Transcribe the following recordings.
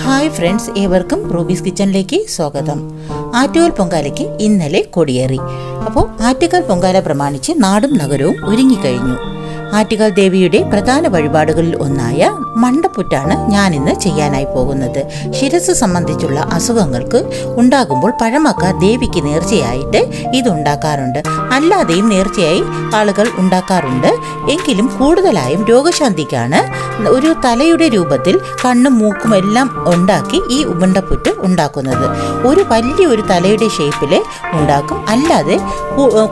Hi friends ഏവർക്കും rubies കിച്ചണിലേക്ക് സ്വാഗതം. ആറ്റുകാൽ പൊങ്കാലയ്ക്ക് ഇന്നലെ കൊടിയേറി. അപ്പോൾ ആറ്റുകാൽ പൊങ്കാല പ്രമാണിച്ച് നാടും നഗരവും ഒരുങ്ങിക്കഴിഞ്ഞു. ആറ്റുകാൽ ദേവിയുടെ പ്രധാന വഴിപാടുകളിൽ ഒന്നായ മണ്ടപ്പുറ്റാണ് ഇന്ന് ചെയ്യാനായി പോകുന്നത്. ശിരസ് സംബന്ധിച്ചുള്ള അസുഖങ്ങൾക്ക് ഉണ്ടാകുമ്പോൾ പഴമക്ക ദേവിക്ക് നേർച്ചയായിട്ട് ഇത് ഉണ്ടാക്കാറുണ്ട്. അല്ലാതെയും നേർച്ചയായി ആളുകൾ ഉണ്ടാക്കാറുണ്ട്. എങ്കിലും കൂടുതലായും രോഗശാന്തിക്കാണ് ഒരു തലയുടെ രൂപത്തിൽ കണ്ണും മൂക്കും എല്ലാം ഉണ്ടാക്കി ഈ ഉമണ്ടപ്പുറ്റ് ഉണ്ടാക്കുന്നത്. ഒരു വലിയ ഒരു തലയുടെ ഷേപ്പിൽ ഉണ്ടാക്കും. അല്ലാതെ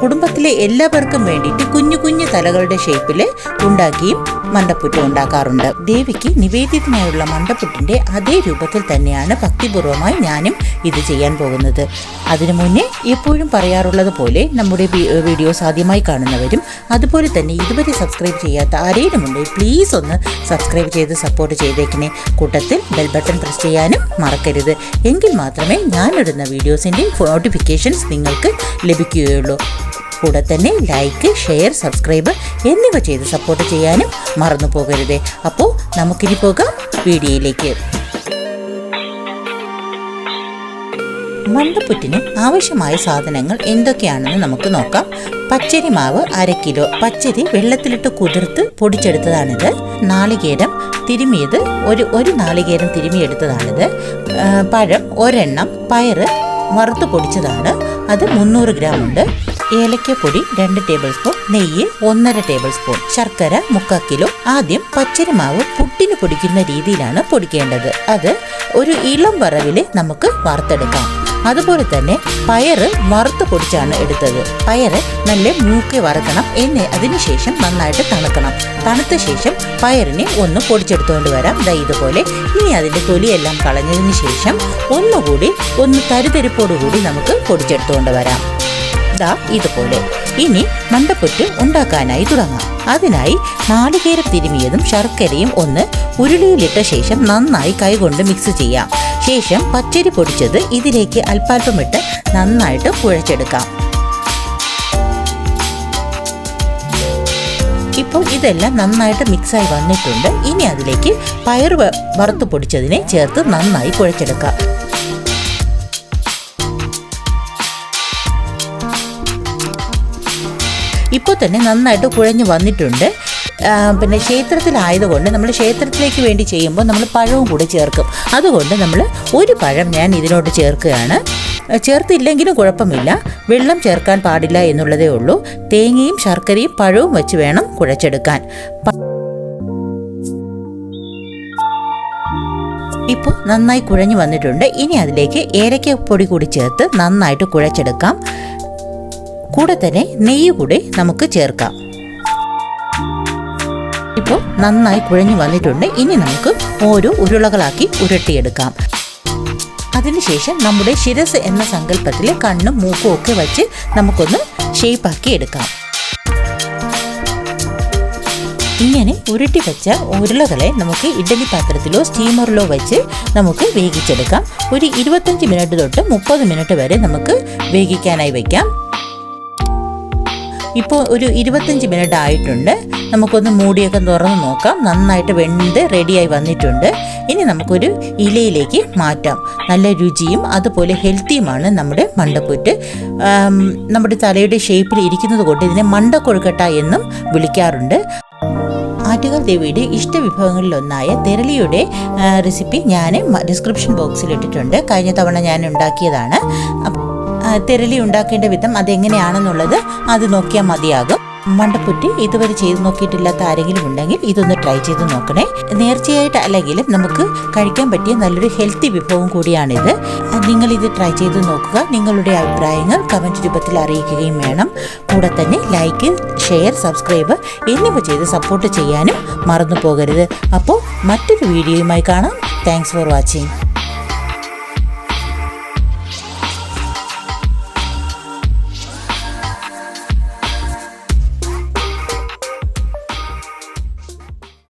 കുടുംബത്തിലെ എല്ലാവർക്കും വേണ്ടിയിട്ട് കുഞ്ഞു കുഞ്ഞു തലകളുടെ ഷേപ്പിൽ ഉണ്ടാക്കിയും മണ്ടപ്പുറ്റം ഉണ്ടാക്കാറുണ്ട്. ദേവിക്ക് നിവേദ്യത്തിനായുള്ള മണ്ടപ്പുറ്റിന്റെ അതേ രൂപത്തിൽ തന്നെയാണ് ഭക്തിപൂർവമായി ഞാനും ഇത് ചെയ്യാൻ പോകുന്നത്. അതിനു മുന്നേ എപ്പോഴും പറയാറുള്ളത് പോലെ നമ്മുടെ വീഡിയോസ് ആദ്യമായി കാണുന്നവരും അതുപോലെ തന്നെ ഇതുവരെ സബ്സ്ക്രൈബ് ചെയ്യാത്ത ആരെയും ഉണ്ടെങ്കിൽ പ്ലീസ് ഒന്ന് സബ്സ്ക്രൈബ് ചെയ്ത് സപ്പോർട്ട് ചെയ്തേക്കിനെ കൂട്ടത്തിൽ ബെൽ ബട്ടൺ പ്രസ് ചെയ്യാനും മറക്കരുത്. എങ്കിൽ മാത്രമേ ഞാനിടുന്ന വീഡിയോസിന്റെ നോട്ടിഫിക്കേഷൻസ് നിങ്ങൾക്ക് ലഭിക്കുകയുള്ളൂ. കൂടെ തന്നെ ലൈക്ക് ഷെയർ സബ്സ്ക്രൈബ് എന്നിവ ചെയ്ത് സപ്പോർട്ട് ചെയ്യാനും മറന്നു പോകരുത്. അപ്പോൾ നമുക്കിനി പോകാം വീഡിയോയിലേക്ക്. മണ്ടപ്പുറ്റിന് ആവശ്യമായ സാധനങ്ങൾ എന്തൊക്കെയാണെന്ന് നമുക്ക് നോക്കാം. പച്ചരി മാവ് അര കിലോ. പച്ചരി വെള്ളത്തിലിട്ട് കുതിർത്ത് പൊടിച്ചെടുത്തതാണിത്. നാളികേരം തിരുമിയത് ഒരു ഒരു നാളികേരം തിരുമിയെടുത്തതാണിത്. പഴം ഒരെണ്ണം പയറ് വറുത്ത് പൊടിച്ചതാണ്. അത് മുന്നൂറ് ഗ്രാം ഉണ്ട് ഏലക്കപ്പൊടി രണ്ട് ടേബിൾ സ്പൂൺ നെയ്യ് ഒന്നര ടേബിൾ സ്പൂൺ ശർക്കര മുക്കാ കിലോ. ആദ്യം പച്ചരിമാവ് പുട്ടിന് പൊടിക്കുന്ന രീതിയിലാണ് പൊടിക്കേണ്ടത്. അത് ഒരു ഇളം വറവിൽ നമുക്ക് വറുത്തെടുക്കാം. അതുപോലെ തന്നെ പയറ് വറുത്ത് പൊടിച്ചാണ് എടുത്തത്. പയറ് നല്ല മൂക്കി വറുക്കണം. എന്ന് അതിനുശേഷം നന്നായിട്ട് തണുക്കണം. തണുത്ത ശേഷം പയറിനെ ഒന്ന് പൊടിച്ചെടുത്തുകൊണ്ട് വരാം. ദാ ഇതുപോലെ. ഇനി അതിന്റെ തൊലിയെല്ലാം കളഞ്ഞതിന് ശേഷം ഒന്നുകൂടി ഒന്ന് തരിതരിപ്പോടുകൂടി നമുക്ക് പൊടിച്ചെടുത്തുകൊണ്ട് വരാം. ദാ ഇതുപോലെ. ഇനി മണ്ടപ്പുറ്റ് ഉണ്ടാക്കാനായി തുടങ്ങാം. അതിനായി നാളികേരം തിരുമിയതും ശർക്കരയും ഒന്ന് ഉരുളിയിലിട്ട ശേഷം നന്നായി കൈകൊണ്ട് മിക്സ് ചെയ്യാം. ശേഷം പച്ചരി പൊടിച്ചത് ഇതിലേക്ക് അല്പാൽപ്പമിട്ട് നന്നായിട്ട് കുഴച്ചെടുക്കാം. ഇപ്പോൾ ഇതെല്ലാം നന്നായിട്ട് മിക്സായി വന്നിട്ടുണ്ട്. ഇനി അതിലേക്ക് പയർ വറുത്ത് പൊടിച്ചതിനെ ചേർത്ത് നന്നായി കുഴച്ചെടുക്കാം. ഇപ്പോൾ തന്നെ നന്നായിട്ട് കുഴഞ്ഞു വന്നിട്ടുണ്ട്. പിന്നെ ക്ഷേത്രത്തിലായതുകൊണ്ട് നമ്മൾ ക്ഷേത്രത്തിലേക്ക് വേണ്ടി ചെയ്യുമ്പോൾ നമ്മൾ പഴവും കൂടെ ചേർക്കും. അതുകൊണ്ട് നമ്മൾ ഒരു പഴം ഞാൻ ഇതിനോട്ട് ചേർക്കുകയാണ്. ചേർത്തില്ലെങ്കിലും കുഴപ്പമില്ല. വെള്ളം ചേർക്കാൻ പാടില്ല എന്നുള്ളതേ ഉള്ളൂ. തേങ്ങയും ശർക്കരയും പഴവും വെച്ച് വേണം കുഴച്ചെടുക്കാൻ. ഇപ്പോൾ നന്നായി കുഴഞ്ഞു വന്നിട്ടുണ്ട്. ഇനി അതിലേക്ക് ഏലക്ക പൊടി കൂടി ചേർത്ത് നന്നായിട്ട് കുഴച്ചെടുക്കാം. കൂടെ തന്നെ നെയ്യ് കൂടി നമുക്ക് ചേർക്കാം. ഇപ്പോൾ നന്നായി കുഴഞ്ഞു വന്നിട്ടുണ്ട്. ഇനി നമുക്ക് ഓരോ ഉരുളകളാക്കി ഉരുട്ടിയെടുക്കാം. അതിനുശേഷം നമ്മുടെ ശിരസ് എന്ന സങ്കല്പത്തിൽ കണ്ണും മൂക്കും ഒക്കെ വച്ച് നമുക്കൊന്ന് ഷേപ്പാക്കി എടുക്കാം. ഇങ്ങനെ ഉരുട്ടി വെച്ച ഉരുളകളെ നമുക്ക് ഇഡ്ഡലി പാത്രത്തിലോ സ്റ്റീമറിലോ വെച്ച് നമുക്ക് വേവിച്ചെടുക്കാം. ഒരു ഇരുപത്തഞ്ച് മിനിറ്റ് തൊട്ട് മുപ്പത് മിനിറ്റ് വരെ നമുക്ക് വേവിക്കാനായി വയ്ക്കാം. ഇപ്പോൾ ഒരു ഇരുപത്തഞ്ച് മിനിറ്റ് ആയിട്ടുണ്ട്. നമുക്കൊന്ന് മൂടിയൊക്കെ തുറന്ന് നോക്കാം. നന്നായിട്ട് വെന്ത് റെഡിയായി വന്നിട്ടുണ്ട്. ഇനി നമുക്കൊരു ഇലയിലേക്ക് മാറ്റാം. നല്ല രുചിയും അതുപോലെ ഹെൽത്തിയുമാണ് നമ്മുടെ മണ്ടപ്പുറ്റ്. നമ്മുടെ തലയുടെ ഷേപ്പിൽ ഇരിക്കുന്നത് കൊണ്ട് ഇതിനെ മണ്ടക്കൊഴുക്കട്ട എന്നും വിളിക്കാറുണ്ട്. ആറ്റുകാൽ ദേവിയുടെ ഇഷ്ടവിഭവങ്ങളിലൊന്നായ തെരളിയുടെ റെസിപ്പി ഞാൻ ഡിസ്ക്രിപ്ഷൻ ബോക്സിൽ ഇട്ടിട്ടുണ്ട്. കഴിഞ്ഞ തവണ ഞാൻ ഉണ്ടാക്കിയതാണ്. തെരളി ഉണ്ടാക്കേണ്ട വിധം അതെങ്ങനെയാണെന്നുള്ളത് അത് നോക്കിയാൽ മതിയാകും. മണ്ടപ്പുറ്റി ഇതുവരെ ചെയ്ത് നോക്കിയിട്ടില്ലാത്ത ആരെങ്കിലും ഉണ്ടെങ്കിൽ ഇതൊന്ന് ട്രൈ ചെയ്ത് നോക്കണേ. നേർച്ചയായിട്ട് അല്ലെങ്കിലും നമുക്ക് കഴിക്കാൻ പറ്റിയ നല്ലൊരു ഹെൽത്തി വിഭവം കൂടിയാണിത്. നിങ്ങൾ ഇത് ട്രൈ ചെയ്ത് നോക്കുക. നിങ്ങളുടെ അഭിപ്രായങ്ങൾ കമന്റ് രൂപത്തിൽ അറിയിക്കുകയും വേണം. കൂടെ തന്നെ ലൈക്ക് ഷെയർ സബ്സ്ക്രൈബ് എന്നിവ ചെയ്ത് സപ്പോർട്ട് ചെയ്യാനും മറന്നു പോകരുത്. അപ്പോൾ മറ്റൊരു വീഡിയോയുമായി കാണാം. Thanks for watching